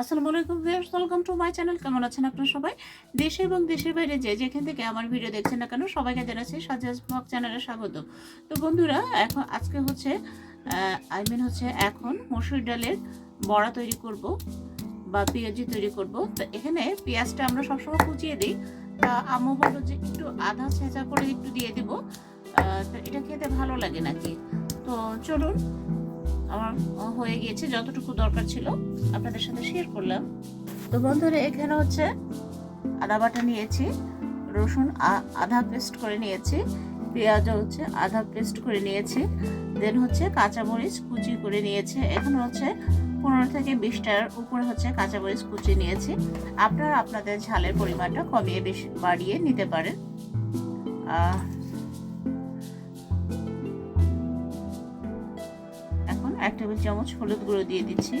আসসালামু আলাইকুম viewers, welcome to my channel. কেমন আছেন আপনারা সবাই? দেশে এবং দেশের বাইরে যে যেখান থেকে আমার ভিডিও দেখছেন না কেন, সবাইকে জানাচ্ছি সাজাজ ব্লগ চ্যানেলে স্বাগত। তো বন্ধুরা, এখন আজকে হচ্ছে আই মিন হচ্ছে এখন মসুর ডালের বড়া তৈরি করব বা পেঁয়াজি তৈরি করব। তো এখানে পেঁয়াজটা আমরা সবসময় কুচিয়ে দিই। তা আম্মু বলল যে একটু আধা ছেঁচা করে একটু দিয়ে দিব। তো এটা খেতে ভালো লাগে নাকি? তো চলুন আমার হয়ে গিয়েছে যতটুকু দরকার ছিল, আপনাদের সাথে শেয়ার করলাম। তো বন্ধুরা, এখানে হচ্ছে আদা বাটা নিয়েছি, রসুন আধা পেস্ট করে নিয়েছি পেঁয়াজও হচ্ছে আধা পেস্ট করে নিয়েছি দেন হচ্ছে কাঁচামরিচ কুচি করে নিয়েছে, এখানে হচ্ছে পনেরো থেকে বিশটার উপরে হচ্ছে কাঁচামরিচ কুচি নিয়েছি। আপনারা আপনাদের ঝালের পরিমাণটা কমিয়ে বেশি বাড়িয়ে নিতে পারেন। এক টেবিল চামচ হলুদ গুঁড়ো দিয়ে দিচ্ছি।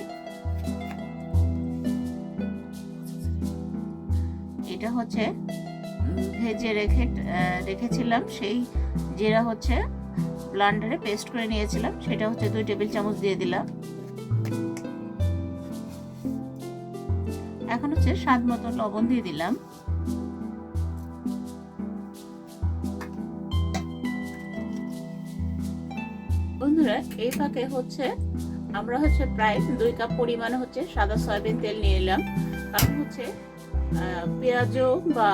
এটা হচ্ছে ভেজে রেখে রেখেছিলাম। সেই জিরা হচ্ছে ব্লান্ডারে পেস্ট করে নিয়েছিলাম। সেটা হচ্ছে দুই টেবিল চামচ দিয়ে দিলাম। এখন হচ্ছে স্বাদ মতো লবণ দিয়ে দিলাম। বন্ধুরা এই ফাঁকে হচ্ছে আমরা হচ্ছে প্রায় দুই কাপ পরিমাণে হচ্ছে সাদা সয়াবিন তেল নিয়ে এলাম। কারণ হচ্ছে আহ, পেঁয়াজও বা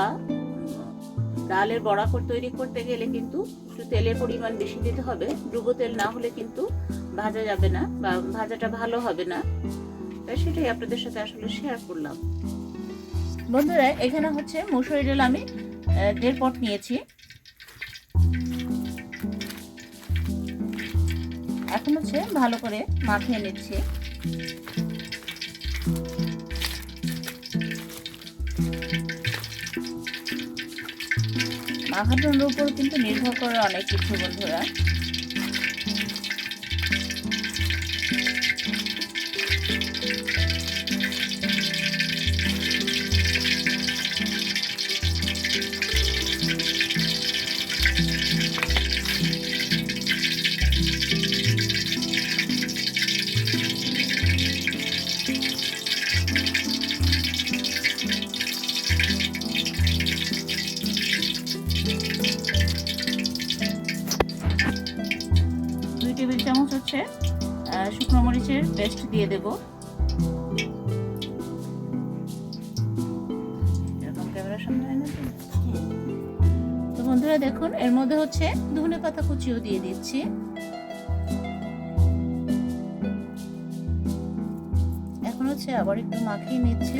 ডালের বড়া তৈরি করতে গেলে কিন্তু একটু তেলের পরিমাণ বেশি দিতে হবে। ডুবো তেল না হলে কিন্তু ভাজা যাবে না বা ভাজাটা ভালো হবে না। তাই সেটাই আপনাদের সাথে আসলে শেয়ার করলাম। বন্ধুরা এখানে হচ্ছে মুসুরি ডাল আমি দেড় পট নিয়েছি। এখন হচ্ছে ভালো করে মাখিয়ে নিচ্ছি। মাখানোর উপর কিন্তু নির্ভর করে অনেক কিছু বন্ধুরা। হচ্ছে শুকনো মরিচের পেস্ট দিয়ে দেব। না? তো বন্ধুরা দেখুন, এর মধ্যে হচ্ছে ধনে পাতা কুচিও দিয়ে দিচ্ছি। এখন হচ্ছে আবার একটু মাখিয়ে নিচ্ছে।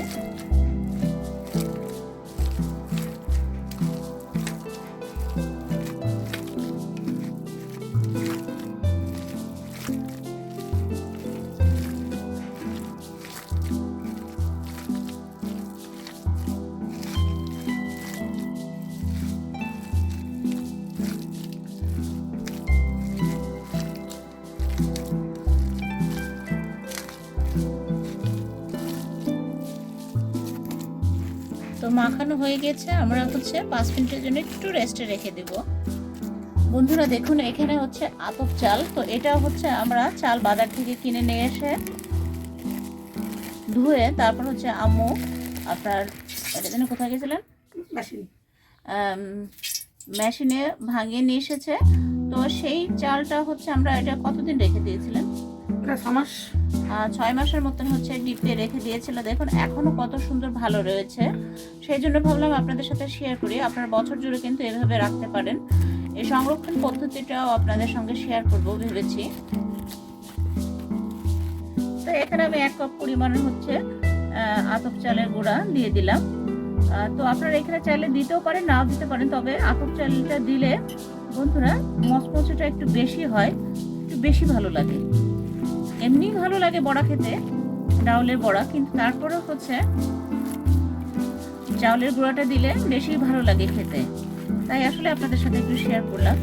মাখানো হয়ে গেছে আমরা হচ্ছে পাঁচ মিনিটের জন্য একটু রেস্টে রেখে দেব। বন্ধুরা দেখুন এখানে হচ্ছে আতপ চাল। তো এটা হচ্ছে আমরা চাল বাজার থেকে কিনে নিয়ে এসে ধুয়ে তারপর হচ্ছে আম্মু আপনার এটা যেন কোথায় গেছিলেন? মেশিনে। ভাঙিয়ে নিয়ে এসেছে। তো সেই চালটা হচ্ছে আমরা এটা কতদিন রেখে দিয়েছিলেন? প্রায় আহ, ছয় মাসের মতন হচ্ছে ডিপে রেখে দিয়েছিল। দেখুন, এখনও কত সুন্দর ভালো রয়েছে। সেই জন্য ভাবলাম আপনাদের সাথে শেয়ার করি। আপনার বছর জুড়ে কিন্তু এভাবে রাখতে পারেন। এই সংরক্ষণ পদ্ধতিটাও আপনাদের সঙ্গে শেয়ার করব ভেবেছি। তো এখানে আমি এক কাপ পরিমাণের হচ্ছে আতপ চালের গুঁড়া দিয়ে দিলাম। তো আপনারা এখানে চাইলে দিতেও পারেন, নাও দিতে পারেন। তবে আতপ চালটা দিলে বন্ধুরা মচমচেটা একটু বেশি হয়, একটু বেশি ভালো লাগে। এমনি ভালো লাগে বড়া খেতে, ডাউলের বড়া, কিন্তু তারপরেও হচ্ছে চাউলের গুঁড়াটা দিলে বেশি ভালো লাগে খেতে। তাই আসলে আপনাদের সাথে একটু শেয়ার করলাম।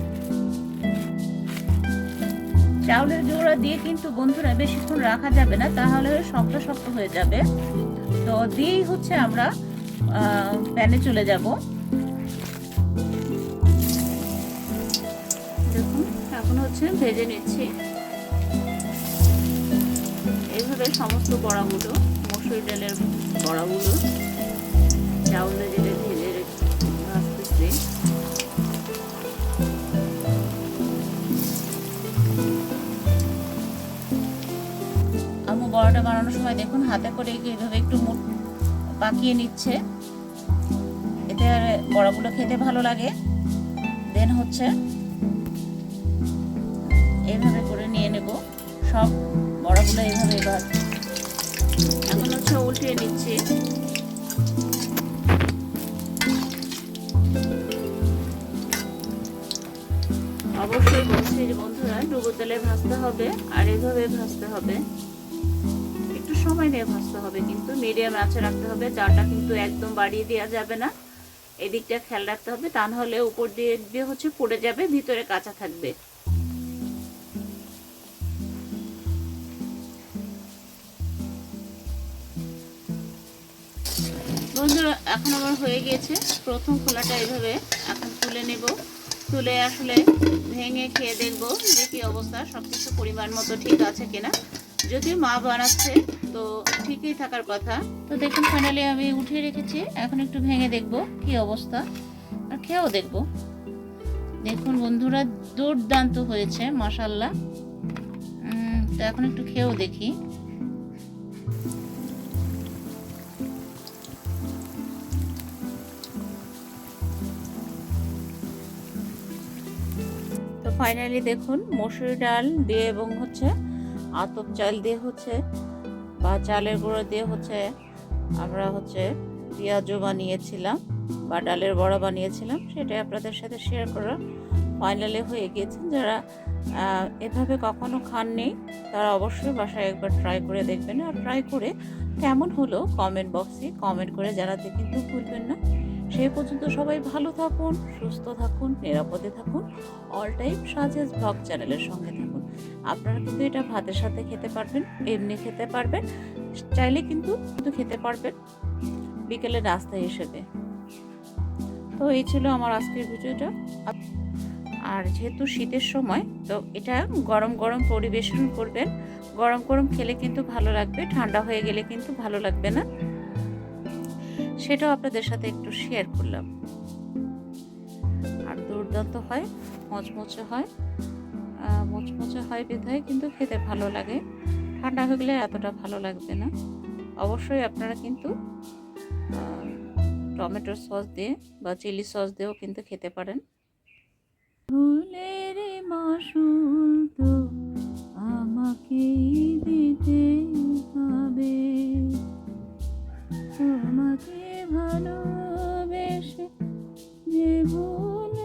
চাউলের গুঁড়া দিয়ে কিন্তু বন্ধুরা বেশিক্ষণ রাখা যাবে না, তাহলে শক্ত শক্ত হয়ে যাবে। তো দিয়েই হচ্ছে আমরা প্যানে চলে যাব। দেখুন, এখন হচ্ছে ভেজে নিচ্ছি। এইভাবে সমস্ত বড়াগুলো, মসুর ডালের বড়াগুলো, চাউল যেটা রেখে ভাজতেছি আম্মু বড়াটা বানানোর সময় দেখুন, হাতে করে এইভাবে একটু পাকিয়ে নিচ্ছে। এতে আর বড়াগুলো খেতে ভালো লাগে। দেন হচ্ছে এইভাবে করে নিয়ে নেব। সব বড়াগুলো এইভাবে এখন হচ্ছে উল্টিয়ে নিচ্ছি। অবশ্যই বলছি যে বন্ধুরা ডুবো তেলে ভাজতে হবে, আর এইভাবে ভাজতে হবে। একটু সময় নিয়ে ভাজতে হবে, কিন্তু মিডিয়াম আঁচে রাখতে হবে চাটা কিন্তু একদম বাড়িয়ে দেওয়া যাবে না। এদিকটা খেয়াল রাখতে হবে তা নাহলে উপর দিয়ে দিয়ে হচ্ছে পড়ে যাবে, ভিতরে কাঁচা থাকবে। বন্ধুরা, এখন আমার হয়ে গিয়েছে। প্রথম খোলাটা এইভাবে এখন তুলে নেব। তুলে আসলে ভেঙে খেয়ে দেখব যে কি অবস্থা সব কিছু পরিমাণ মতো ঠিক আছে কিনা। যদি মা বানাচ্ছে, তো ঠিকই থাকার কথা। তো দেখুন ফাইনালি আমি উঠিয়ে রেখেছি। এখন একটু ভেঙে দেখব কি অবস্থা, আর খেয়েও দেখব। দেখুন বন্ধুরা, দুর্দান্ত হয়েছে মাসাল্লাহ তো এখন একটু খেয়েও দেখি। ফাইনালি দেখুন, মসুরি ডাল দিয়ে এবং হচ্ছে আতপ চাল দিয়ে হচ্ছে বা চালের গুঁড়ো দিয়ে হচ্ছে আমরা হচ্ছে পেঁয়াজও বানিয়েছিলাম বা ডালের বড়া বানিয়েছিলাম, সেটাই আপনাদের সাথে শেয়ার করা ফাইনালি হয়ে গিয়েছেন যারা এভাবে কখনো খাননি, তারা অবশ্যই বাসায় একবার ট্রাই করে দেখবেন। আর ট্রাই করে কেমন হলো কমেন্ট বক্সে কমেন্ট করে জানাতে কিন্তু ভুলবেন না। সেই পর্যন্ত সবাই ভালো থাকুন, সুস্থ থাকুন, নিরাপদে থাকুন। অল টাইম সাজেস ব্লগ চ্যানেলের সঙ্গে থাকুন। আপনারা কিন্তু এটা ভাতের সাথে খেতে পারবেন, এমনি খেতে পারবেন। চাইলে কিন্তু কিন্তু খেতে পারবেন। বিকেলে নাস্তা হিসেবে। তো এই ছিল আমার আজকের ভিডিওটা। আর যেহেতু শীতের সময়, তো এটা গরম গরম পরিবেশন করবেন। গরম গরম খেলে কিন্তু ভালো লাগবে, ঠান্ডা হয়ে গেলে কিন্তু ভালো লাগবে না। সেটাও আপনাদের সাথে একটু শেয়ার করলাম। আর দুর্দান্ত হয়, মচমচে হয় মচমচে হয় বিধায় কিন্তু খেতে ভালো লাগে। ঠান্ডা হয়ে গেলে এতটা ভালো লাগবে না। অবশ্যই আপনারা কিন্তু টমেটোর সস দিয়ে বা চিলি সস দিয়েও কিন্তু খেতে পারেন। ফুলের দিতে হবে। তোমাকে ভালোবেসে যে ভুল